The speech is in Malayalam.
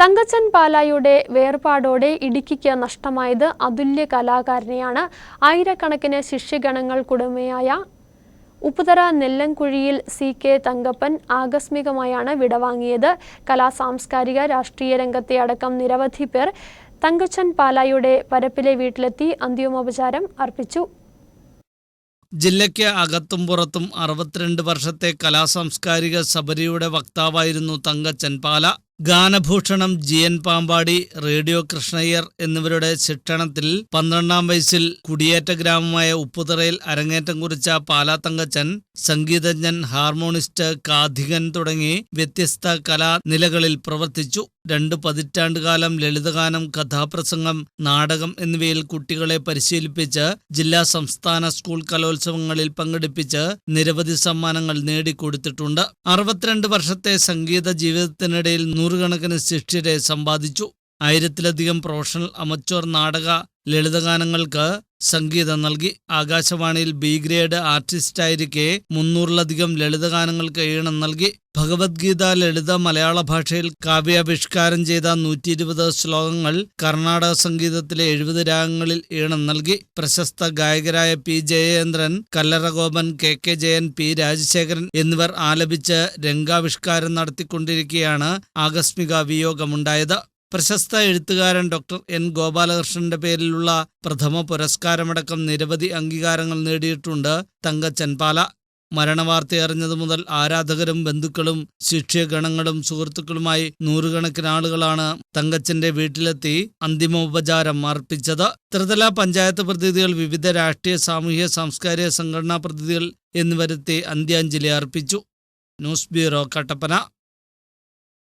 തങ്കച്ചൻ പാലായുടെ വേർപാടോടെ ഇടുക്കിക്ക് നഷ്ടമായത് അതുല്യ കലാകാരനെയാണ്. ആയിരക്കണക്കിന് ശിഷ്യഗണങ്ങൾക്കുടമയായ ഉപ്പുതറ നെല്ലംകുഴിയിൽ സി കെ തങ്കപ്പൻ ആകസ്മികമായാണ് വിടവാങ്ങിയത്. കലാ സാംസ്കാരിക രാഷ്ട്രീയ രംഗത്തെ അടക്കം നിരവധി പേർ തങ്കച്ചൻ പാലായുടെ പരപ്പിലെ വീട്ടിലെത്തി അന്തിമോപചാരം അർപ്പിച്ചു. ജില്ലയ്ക്ക് അകത്തും പുറത്തും അറുപത്തിരണ്ട് വർഷത്തെ കലാസാംസ്കാരിക സബരിയുടെ വക്താവായിരുന്നു Thankachan Pala. ഗാനഭൂഷണം G N Pampady radio Krishnayyar എന്നിവരുടെ ശിക്ഷണത്തിൽ പന്ത്രണ്ടാം വയസ്സിൽ കുടിയേറ്റ ഗ്രാമമായ ഉപ്പുതറയിൽ അരങ്ങേറ്റം കുറിച്ച പാലാത്തങ്കച്ചൻ സംഗീതജ്ഞൻ ഹാർമോണിസ്റ്റ് കാധികൻ തുടങ്ങി വ്യത്യസ്ത കലാനിലകളിൽ പ്രവർത്തിച്ചു. രണ്ട് പതിറ്റാണ്ടുകാലം ലളിതഗാനം കഥാപ്രസംഗം നാടകം എന്നിവയിൽ കുട്ടികളെ പരിശീലിപ്പിച്ച് ജില്ലാ സംസ്ഥാന സ്കൂൾ കലോത്സവങ്ങളിൽ പങ്കെടുപ്പിച്ച് നിരവധി സമ്മാനങ്ങൾ നേടിക്കൊടുത്തിട്ടുണ്ട്. അറുപത്തിരണ്ട് വർഷത്തെ സംഗീത ജീവിതത്തിനിടയിൽ നൂറുകണക്കിന് ശിഷ്യരെ സമ്പാദിച്ചു. ആയിരത്തിലധികം പ്രൊഫഷണൽ അമച്വർ നാടക ലളിതഗാനങ്ങൾക്ക് സംഗീതം നൽകി. ആകാശവാണിയിൽ ബി ഗ്രേഡ് ആർട്ടിസ്റ്റായിരിക്കെ മുന്നൂറിലധികം ലളിതഗാനങ്ങൾക്ക് ഈണം നൽകി. ഭഗവത്ഗീത ലളിത മലയാള ഭാഷയിൽ കാവ്യാവിഷ്കാരം ചെയ്ത നൂറ്റി ഇരുപത് ശ്ലോകങ്ങൾ കർണാടക സംഗീതത്തിലെ എഴുപത് രാഗങ്ങളിൽ ഈണം നൽകി. പ്രശസ്ത ഗായകരായ P Jayendran Kallaragopan K K Jayan P Rajasekharan എന്നിവർ ആലപിച്ച് രംഗാവിഷ്കാരം നടത്തിക്കൊണ്ടിരിക്കെയാണ് ആകസ്മിക വിയോഗമുണ്ടായത്. പ്രശസ്ത എഴുത്തുകാരൻ ഡോക്ടർ എൻ ഗോപാലകൃഷ്ണന്റെ പേരിലുള്ള പ്രഥമ പുരസ്കാരമടക്കം നിരവധി അംഗീകാരങ്ങൾ നേടിയിട്ടുണ്ട് തങ്ക പാല. മരണവാർത്ത അറിഞ്ഞതു മുതൽ ആരാധകരും ബന്ധുക്കളും ശിക്ഷ്യഗണങ്ങളും സുഹൃത്തുക്കളുമായി നൂറുകണക്കിന് ആളുകളാണ് തങ്കച്ചന്റെ വീട്ടിലെത്തി അന്തിമോപചാരം അർപ്പിച്ചത്. ത്രിതല പഞ്ചായത്ത് പ്രതിനിധികൾ വിവിധ രാഷ്ട്രീയ സാമൂഹ്യ സാംസ്കാരിക സംഘടനാ പ്രതിനിധികൾ എന്നിവരെത്തി അന്ത്യാഞ്ജലി അർപ്പിച്ചു. News bureau Kattappana.